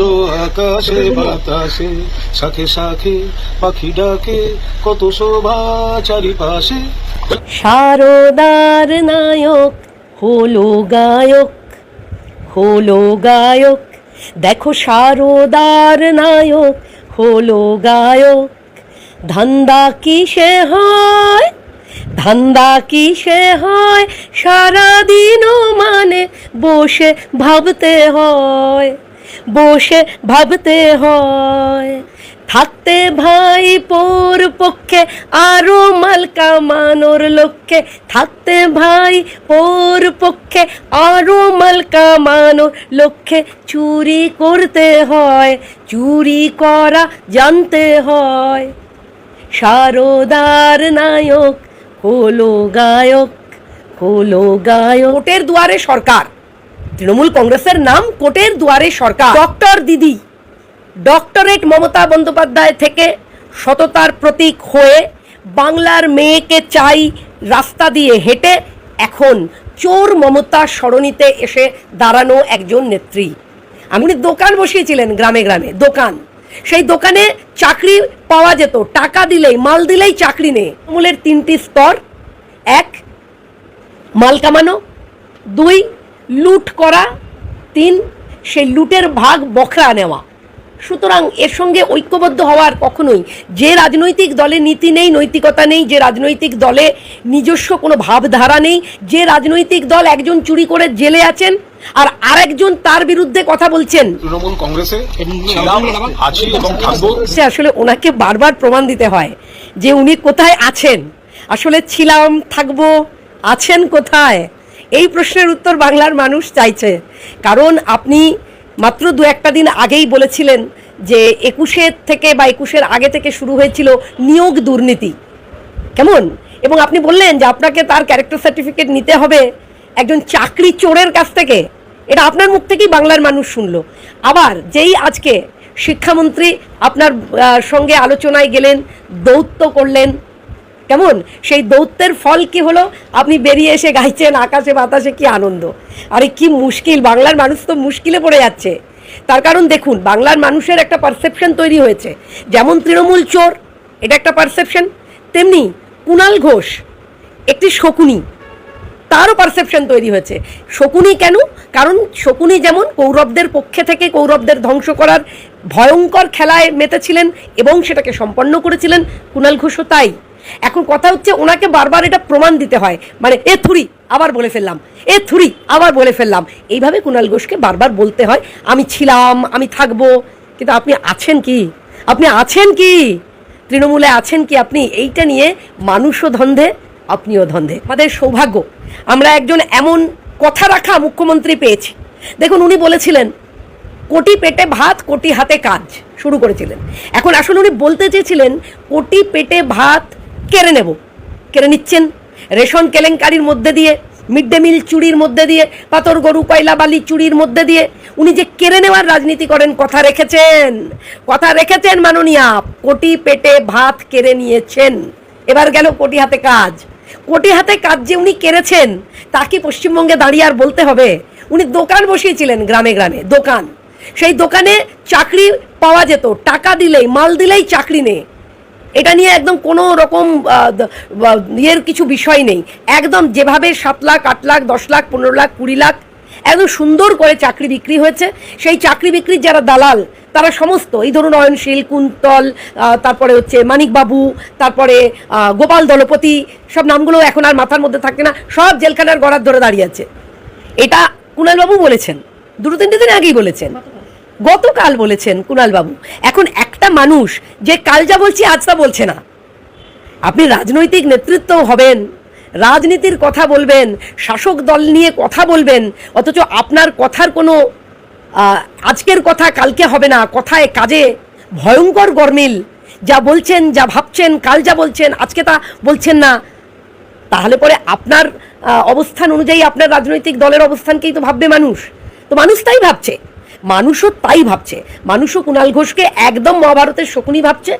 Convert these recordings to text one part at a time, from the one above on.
আকাশে, বাতাসে শাখে শাখে পাখি ডাকে, কত শোভা চারিপাশে। সারদার নায়ক, হলো গায়ক হলো গায়ক, দেখো সারদার নায়ক, হলো গায়ক। ধান্দা কিসে হয়? ধান্দা কিসে হয়? সারাদিনও মানে বসে ভাবতে হয়। বসে ভাবতে হয়। থাকতে ভাই পোর পক্ষে, আরও মাল কামানোর লক্ষ্যে। থাকতে ভাই পোর পক্ষে, আরও মাল কামানোর লক্ষ্যে। চুরি করতে হয়, চুরি করা জানতে হয়। সারদার নায়ক হলো গায়ক হলো গায়ক। কোটের দুয়ারে সরকার। তৃণমূল কংগ্রেসের নাম কোটের দুয়ারে সরকার। ডক্টর দিদি, ডক্টরেট মমতা বন্দ্যোপাধ্যায় থেকে সততার প্রতীক হয়ে বাংলার মেয়েকে চাই রাস্তা দিয়ে হেঁটে, এখন চোর মমতা সরণিতে এসে দাঁড়ানো একজন নেত্রী। আপনি দোকান বসিয়েছিলেন গ্রামে গ্রামে, দোকান। সেই দোকানে চাকরি পাওয়া যেত, টাকা দিলেই, মাল দিলেই চাকরি নেই। তৃণমূলের তিনটি স্তর, এক, মাল কামানো, দুই লুট করা তিন সেই লুটের ভাগ বখরা নেওয়া। সুতরাং এর সঙ্গে ঐক্যবদ্ধ হওয়ার কখনোই যে রাজনৈতিক দলে নীতি নেই নৈতিকতা নেই যে রাজনৈতিক দলে নিজস্ব কোনো ভাবধারা নেই যে রাজনৈতিক দল একজন চুরি করে জেলে আছেন আর আরেকজন তার বিরুদ্ধে কথা বলছেন। তৃণমূল কংগ্রেসে ছিলাম আছি এবং থাকব। সে আসলে ওনাকে বারবার প্রমাণ দিতে হয় যে উনি কোথায় আছেন। আসলে ছিলাম থাকব আছেন কোথায়? এই প্রশ্নের উত্তর বাংলার মানুষ চাইছে। কারণ আপনি মাত্র দু একটা দিন আগেই বলেছিলেন যে একুশের থেকে বা একুশের আগে থেকে শুরু হয়েছিল নিয়োগ দুর্নীতি। কেমন? এবং আপনি বললেন যে আপনাকে তার ক্যারেক্টার সার্টিফিকেট নিতে হবে একজন চাকরি চোরের কাছ থেকে। এটা আপনার মুখ থেকেই বাংলার মানুষ শুনলো। আবার যেই আজকে শিক্ষামন্ত্রী আপনার সঙ্গে আলোচনায় গেলেন, দৌত্য করলেন কেমন? সেই দৌত্যের ফল কি হলো? আপনি বেরিয়ে এসে গাইছেন, আকাশে বাতাসে কি আনন্দ? আরে কি মুশকিল, বাংলার মানুষ তো মুশকিলে পড়ে যাচ্ছে। তার কারণ দেখুন, বাংলার মানুষের একটা পারসেপশন তৈরি হয়েছে। যেমন তৃণমূল চোর, এটা একটা পারসেপশন তেমনি কুণাল ঘোষ, একটি শকুনি, তারও পারসেপশন তৈরি হয়েছে। শকুনি কেন? কারণ শকুনি যেমন কৌরবদের পক্ষে থেকে কৌরবদের ধ্বংস করার ভয়ঙ্কর খেলায় মেতেছিলেন এবং সেটাকে সম্পন্ন করেছিলেন কুণাল ঘোষও তাই। এখন কথা হচ্ছে ওনাকে বারবার এটা প্রমাণ দিতে হয়। মানে এ থুরি, আবার বলে ফেললাম। এ থুরি, আবার বলে ফেললাম। এইভাবে কুণাল ঘোষকে বারবার বলতে হয়, আমি ছিলাম, আমি থাকব। কিন্তু আপনি আছেন কি? আপনি আছেন কি? তৃণমূলে আছেন কি আপনি? এইটা নিয়ে মানুষও ধন্ধে, আপনিও ধন্ধে। আমাদের সৌভাগ্য, আমরা একজন এমন কথা রাখা মুখ্যমন্ত্রী পেয়েছি। দেখুন, উনি বলেছিলেন, কোটি পেটে ভাত, কোটি হাতে কাজ। শুরু করেছিলেন। এখন আসলে উনি বলতে চেয়েছিলেন, কোটি পেটে ভাত কেড়ে নেব। কেড়ে নিচ্ছেন? রেশন কেলেঙ্কারির মধ্যে দিয়ে, মিড ডে মিল চুরির মধ্যে দিয়ে, পাথর, গরু, কয়লা, বালি চুরির মধ্যে দিয়ে, উনি যে কেড়ে নেওয়ার রাজনীতি করেন, কথা রেখেছেন। কথা রেখেছেন মাননীয়া, কোটি পেটে ভাত কেড়ে নিয়েছেন। এবার গেল কোটি হাতে কাজ। কোটি হাতে কাজ যে উনি কেড়েছেন, তা কি পশ্চিমবঙ্গে দাঁড়িয়ে আর বলতে হবে? উনি দোকান বসিয়েছিলেন গ্রামে গ্রামে, দোকান। সেই দোকানে চাকরি পাওয়া যেত, টাকা দিলেই, মাল দিলেই চাকরি নেই। এটা নিয়ে একদম কোনো রকম ইয়ের কিছু বিষয় নেই। একদম যেভাবে সাত লাখ, আট লাখ, দশ লাখ, পনেরো লাখ, কুড়ি লাখ একদম সুন্দর করে চাকরি বিক্রি হয়েছে। সেই চাকরি বিক্রির যারা দালাল, তারা সমস্ত, এই ধরুন অয়নশীল, কুন্তল তারপরে হচ্ছে মানিকবাবু, তারপরে গোপাল দলপতি, সব নামগুলো এখন আর মাথার মধ্যে থাকে না, সব জেলখানার গড়ার ধরে দাঁড়িয়ে আছে। এটা কুণালবাবু বলেছেন দুটো তিনটে দিন আগেই বলেছেন। গতকাল বলেছেন কুণালবাবু, এখন একটা মানুষ যে কাল যা বলছি আজ তা বলছে না। আপনি রাজনৈতিক নেতৃত্ব হবেন, রাজনীতির কথা বলবেন, শাসক দল নিয়ে কথা বলবেন, অথচ আপনার কথার কোনো আজকের কথা কালকে হবে না, কথায় কাজে ভয়ঙ্কর গরমিল। যা বলছেন, যা ভাবছেন, কাল যা বলছেন, আজকে তা বলছেন না। তাহলে পরে আপনার অবস্থান অনুযায়ী আপনার রাজনৈতিক দলের অবস্থানকেই তো ভাববে মানুষ। তো মানুষ তাই ভাবছে। মানুষও তাই ভাবছে। মানুষও কুণাল ঘোষকে একদম মহাভারতের শকুনি ভাবছে।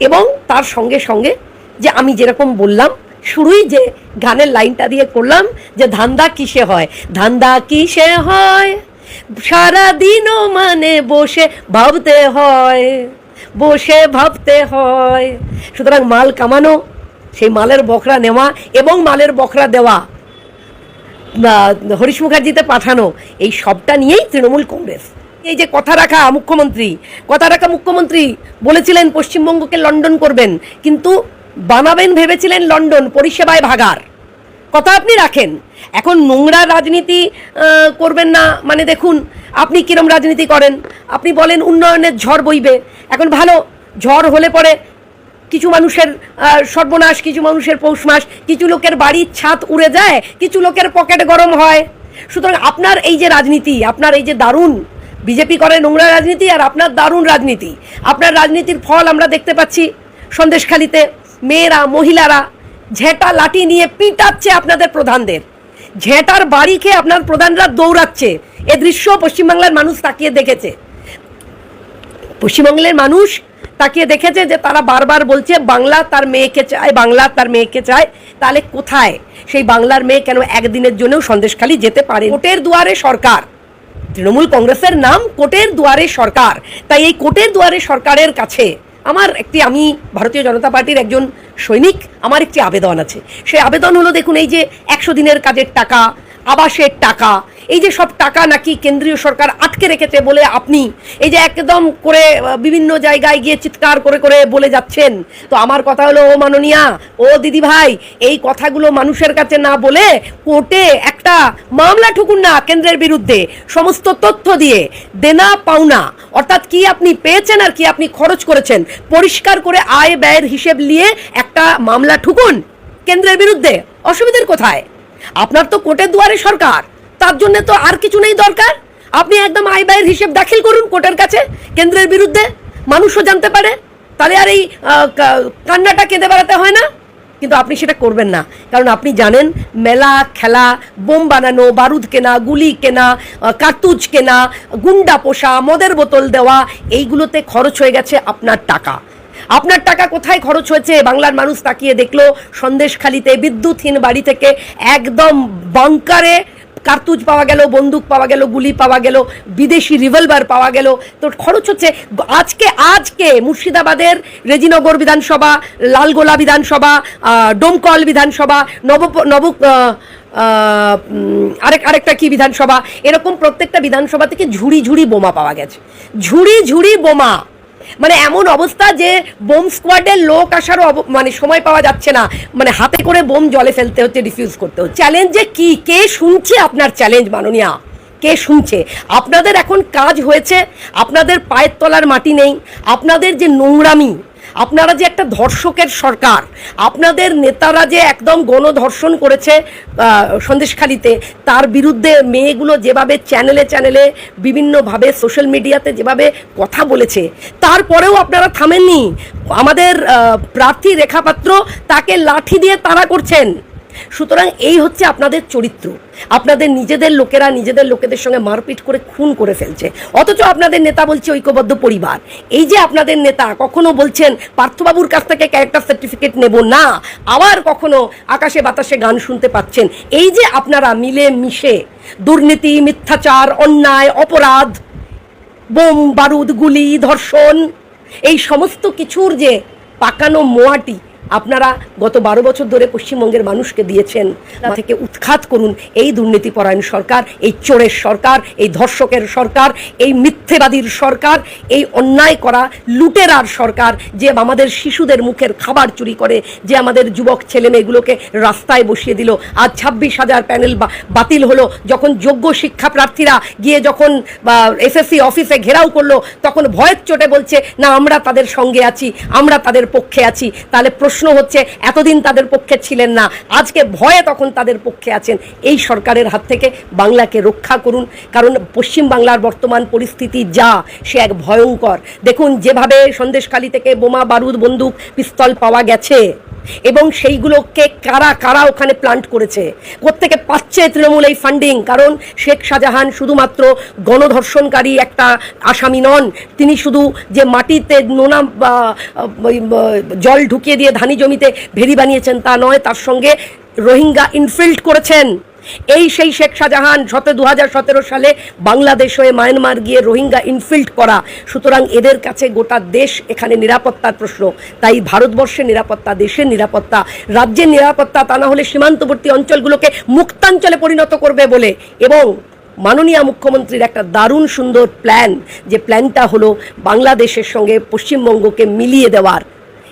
এবং তার সঙ্গে সঙ্গে যে আমি যেরকম বললাম, শুরুই যে গানের লাইনটা দিয়ে করলাম, যে ধান্দা কিসে হয়? ধান্দা কিসে হয়? সারাদিনও মানে বসে ভাবতে হয়, বসে ভাবতে হয়। সুতরাং মাল কামানো, সেই মালের বখরা নেওয়া এবং মালের বখরা দেওয়া হরিশ মুখার্জিতে পাঠানো এই সবটা নিয়েই তৃণমূল কংগ্রেস। এই যে কথা রাখা মুখ্যমন্ত্রী, কথা রাখা মুখ্যমন্ত্রী বলেছিলেন পশ্চিমবঙ্গকে লন্ডন করবেন, কিন্তু বানাবেন ভেবেছিলেন লন্ডন, পরিষেবায় ভাগার। কথা আপনি রাখেন। এখন নোংরা রাজনীতি করবেন না। মানে দেখুন, আপনি কিরম রাজনীতি করেন? আপনি বলেন উন্নয়নের ঝড় বইবে। এখন ভালো, ঝড় হলে পরে কিছু মানুষের সর্বনাশ, কিছু মানুষের পৌষ মাস, কিছু লোকের বাড়ির ছাদ উড়ে যায়, কিছু লোকের পকেট গরম হয়। সুতরাং আপনার এই যে রাজনীতি, আপনার এই যে দারুণ, বিজেপি করে নোংরা রাজনীতি আর আপনার দারুণ রাজনীতি। আপনার রাজনীতির ফল আমরা দেখতে পাচ্ছি সন্দেশখালিতে। মেয়েরা, মহিলারা ঝেঁটা লাঠি নিয়ে পিটাচ্ছে আপনাদের প্রধানদের। ঝেঁটার বাড়ি খেয়ে আপনার প্রধানরা দৌড়াচ্ছে। এ দৃশ্য পশ্চিমবাংলার মানুষ তাকিয়ে দেখেছে। পশ্চিমবঙ্গের মানুষ তাকিয়ে দেখেছে যে তারা বারবার বলছে, বাংলা তার মেয়েকে চায়, বাংলা তার মেয়েকে চায়। তাহলে কোথায়? সেই বাংলার মেয়ে কেন একদিনের জন্যও সন্দেশখালি যেতে পারে কোটের দুয়ারে সরকার। তৃণমূল কংগ্রেসের নাম কোটের দুয়ারে সরকার। তাই এই কোটের দুয়ারে সরকারের কাছে আমার একটি, আমি ভারতীয় জনতা পার্টির একজন সৈনিক, আমার একটি আবেদন আছে। সেই আবেদন হলো, দেখুন, এই যে একশো দিনের কাজের টাকা আবাসের টাকা। এই যে সব টাকা নাকি কেন্দ্রীয় সরকার আটকে রেখেছে বলে আপনি, এই যে একদম করে বিভিন্ন জায়গায় গিয়ে চিৎকার করে করে বলে যাচ্ছেন। তো আমার কথা হলো, ও মাননীয়া, ও দিদি ভাই এই কথাগুলো মানুষের কাছে না বলে কোর্টে একটা মামলা ঠুকুন না কেন্দ্রের বিরুদ্ধে। সমস্ত তথ্য দিয়ে, দেনা পাওনা, অর্থাৎ কি আপনি পেয়েছেন আর কি আপনি খরচ করেছেন, পরিষ্কার করে আয় ব্যয়ের হিসেব নিয়ে একটা মামলা ঠুকুন কেন্দ্রের বিরুদ্ধে। অসুবিধার কোথায়? আপনার তো কোর্টের দুয়ারে সরকার। তার জন্য তো আর কিছু নেই দরকার। আপনি একদম আয় ব্যয়ের হিসেব দাখিল করুন কোর্টের কাছে, কেন্দ্রের বিরুদ্ধে। মানুষও জানতে পারে। তাহলে আর এই কান্নাটা কেঁদে বেড়াতে হয় না? কিন্তু আপনি সেটা করবেন না। কারণ আপনি জানেন, মেলা, খেলা, বোম বানানো, বারুদ কেনা, গুলি কেনা কার্তুজ কেনা, গুন্ডা পোষা, মদের বোতল দেওয়া, এইগুলোতে খরচ হয়ে গেছে আপনার টাকা। আপনার টাকা কোথায় খরচ হয়েছে? বাংলার মানুষ তাকিয়ে দেখল, সন্দেশখালিতে বিদ্যুৎহীন বাড়ি থেকে একদম বাংকারে কার্তুজ পাওয়া গেল, বন্দুক পাওয়া গেল, গুলি পাওয়া গেল, বিদেশি রিভলভার পাওয়া গেল। তো খরচ হচ্ছে আজকে আজকে মুর্শিদাবাদের রেজিনগর বিধানসভা, লালগোলা বিধানসভা ডোমকল বিধানসভা, নব নব আরেক, আরেকটা কি বিধানসভা? এরকম প্রত্যেকটা বিধানসভা থেকে ঝুড়ি ঝুড়ি বোমা পাওয়া গেছে। ঝুড়ি ঝুড়ি বোমা। মানে এমন অবস্থা যে বোম স্কোয়াডের লোক আসারও মানে সময় পাওয়া যাচ্ছে না। মানে হাতে করে বোম জলে ফেলতে হচ্ছে ডিফিউজ করতে হচ্ছে। চ্যালেঞ্জে কি? কে শুনছে আপনার চ্যালেঞ্জ মাননীয়া? কে শুনছে? আপনাদের এখন কাজ হয়েছে, আপনাদের পায়ের তলার মাটি নেই, আপনাদের যে নোংরামি আপনারা যে একটা ধর্ষকের সরকার, আপনাদের নেতারা যে একদম গণধর্ষণ করেছে সন্দেশখালীতে, তার বিরুদ্ধে মেয়েগুলো যেভাবে চ্যানেলে চ্যানেলে বিভিন্নভাবে সোশ্যাল মিডিয়াতে যেভাবে কথা বলেছে, তারপরেও আপনারা থামেননি। আমাদের প্রার্থী রেখাপাত্র তাকে লাঠি দিয়ে তাড়া করছেন। সুতরাং এই হচ্ছে আপনাদের চরিত্র। আপনাদের নিজেদের লোকেরা নিজেদের লোকেদের সঙ্গে মারপিট করে খুন করে ফেলছে। অথচ আপনাদের নেতা বলছে ঐক্যবদ্ধ পরিবার। এই যে আপনাদের নেতা কখনো বলছেন, পার্থবাবুর কাছ থেকে ক্যারেক্টার সার্টিফিকেট নেব না, আবার কখনো আকাশে বাতাসে গান শুনতে পাচ্ছেন। এই যে আপনারা মিলে মিশে দুর্নীতি, মিথ্যাচার, অন্যায়, অপরাধ, বোম, বারুদ, গুলি, ধর্ষণ, এই সমস্ত কিছুর যে পাকানো মোয়াটি আপনারা গত বারো বছর ধরে পশ্চিমবঙ্গের মানুষকে দিয়েছেন থেকে উৎখাত করুন এই দুর্নীতিপরায়ণ সরকার, এই চোরের সরকার, এই ধর্ষকের সরকার, এই মিথ্যেবাদীর সরকার, এই অন্যায় করা লুটেরার সরকার যে আমাদের শিশুদের মুখের খাবার চুরি করে, যে আমাদের যুবক ছেলে মেয়েগুলোকে রাস্তায় বসিয়ে দিল। আজ ছাব্বিশ হাজার প্যানেল বাতিল হলো। যখন যোগ্য শিক্ষা প্রার্থীরা গিয়ে যখন এসএসসি অফিসে ঘেরাও করল, তখন ভয়ের চোটে বলছে, না, আমরা তাদের সঙ্গে আছি, আমরা তাদের পক্ষে আছি। তাহলে প্রশ্ন হচ্ছে, এতদিন তাদের পক্ষে ছিলেন না, আজকে ভয়ে তখন তাদের পক্ষে আছেন। এই সরকারের হাত থেকে বাংলাকে রক্ষা করুন, কারণ পশ্চিম বাংলার বর্তমান পরিস্থিতি যা, সে এক ভয়ঙ্কর। দেখুন, যেভাবে সন্দেশখালি থেকে বোমা, বারুদ, বন্দুক, পিস্তল পাওয়া গেছে এবং সেইগুলোকে কারা কারা ওখানে প্লান্ট করেছে? কোত্থেকে পাচ্ছে তৃণমূল এই ফান্ডিং কারণ শেখ শাহজাহান শুধুমাত্র গণধর্ষণকারী একটা আসামি নন, তিনি শুধু যে মাটিতে নোনা জল ঢুকিয়ে দিয়ে ধানি জমিতে ভেরি বানিয়েছেন তা নয়, তার সঙ্গে রোহিঙ্গা ইনফিল্ড করেছেন। এই সেই শেখ শাহজাহান সতে দু সালে বাংলাদেশ হয়ে মায়ানমার গিয়ে রোহিঙ্গা ইনফিল্ড করা। সুতরাং এদের কাছে গোটা দেশ এখানে নিরাপত্তার প্রশ্ন। তাই ভারতবর্ষের নিরাপত্তা, দেশের নিরাপত্তা, রাজ্যের নিরাপত্তা তা না হলে সীমান্তবর্তী অঞ্চলগুলোকে মুক্তাঞ্চলে পরিণত করবে বলে। এবং মাননীয় মুখ্যমন্ত্রীর একটা দারুণ সুন্দর প্ল্যান যে প্ল্যানটা হলো বাংলাদেশের সঙ্গে পশ্চিমবঙ্গকে মিলিয়ে দেওয়ার।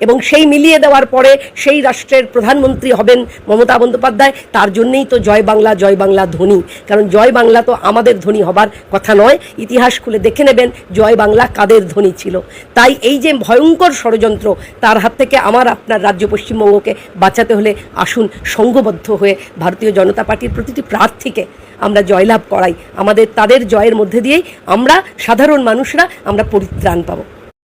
এবং সেই মিলিয়ে দেওয়ার পরে সেই রাষ্ট্রের প্রধানমন্ত্রী হবেন মমতা বন্দ্যোপাধ্যায়। তার জন্যেই তো জয় বাংলা জয় বাংলা ধ্বনি। কারণ জয় বাংলা তো আমাদের ধ্বনি হবার কথা নয়। ইতিহাস খুলে দেখে নেবেন, জয় বাংলা কাদের ধ্বনি ছিল। তাই এই যে ভয়ঙ্কর ষড়যন্ত্র, তার হাত থেকে আমার আপনার রাজ্য পশ্চিমবঙ্গকে বাঁচাতে হলে আসুন সঙ্গবদ্ধ হয়ে ভারতীয় জনতা পার্টির প্রতিটি প্রার্থীকে আমরা জয়লাভ করাই। আমাদের তাদের জয়ের মধ্যে দিয়েই আমরা সাধারণ মানুষরা আমরা পরিত্রাণ পাবো।